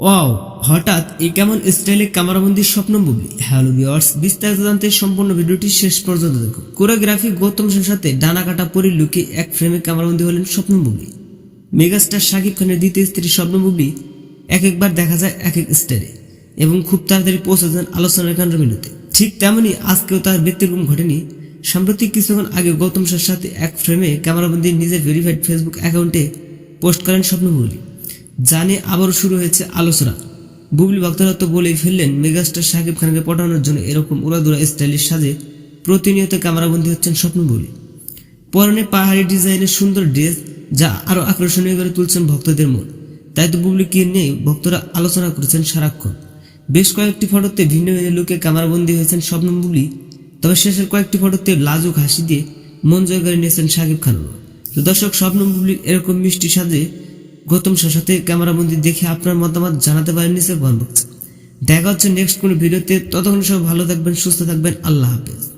Wow, হঠাৎ এই কেমন স্টাইলে ক্যামেরাবন্দির স্বপ্ন বুবলি হ্যালো ভিওয়ার্স বিস্তারিত জানতে সম্পূর্ণ ভিডিওটি শেষ পর্যন্ত দেখুন। কোরিওগ্রাফি গৌতম সেনের সাথে ডানা কাটা পরির লুকে এক ফ্রেমে ক্যামেরাবন্দি হলেন স্বপ্ন বুবলি মেগাস্টার শাকিব খানের দ্বিতীয় স্ত্রী স্বপ্ন বুবলি এক একবার দেখা যায় এক এক স্টাইলে এবং খুব তাড়াতাড়ি পৌঁছে যান আলোচনার কেন্দ্রবিন্দুতে। ঠিক তেমনই আজকেও তার ব্যতিক্রম ঘটেনি সাম্প্রতিক কিছুক্ষণ আগে গৌতম সেনের সাথে এক ফ্রেমে ক্যামেরাবন্দি নিজের ভেরিফাইড ফেসবুক অ্যাকাউন্টে পোস্ট করেন স্বপ্ন বুবলি জানে আবারও শুরু হয়েছে আলোচনা। বুবলি ভক্তরা তো বলেই ফেললেন, মেগাস্টার সাকিব খানকে পটানোর জন্য এরকম উড়াদুরা স্টাইলিশ সাজে প্রতিনিয়ত ক্যামেরাবন্দি হচ্ছেন স্বপ্ন বুবলি পরনে পাহাড়ি ডিজাইনের সুন্দর ড্রেস যা আরও আকর্ষণীয় করে তুলছেন ভক্তদের মন। তাই তো বুবলিকে নিয়ে ভক্তরা আলোচনা করেছেন সারাক্ষণ। বেশ কয়েকটি ফটোতে ভিন্ন ভিন্ন লুকে ক্যামেরাবন্দি হয়েছেন স্বপ্ন বুবলি, তবে শেষের কয়েকটি ফটোতে লাজুক হাসি দিয়ে মন জয় করে নিয়েছেন সাকিব খানও। তো দর্শক, স্বপ্ন বুবলির এরকম মিষ্টি সাজে গৌতম সরস্বতী ক্যামেরাবন্দি দেখে আপনার মতামত জানাতে পারেন নিচের বক্সে দেখা হচ্ছে নেক্সট কোনো ভিডিওতে। ততক্ষণ সব ভালো থাকবেন, সুস্থ থাকবেন। আল্লাহ হাফেজ।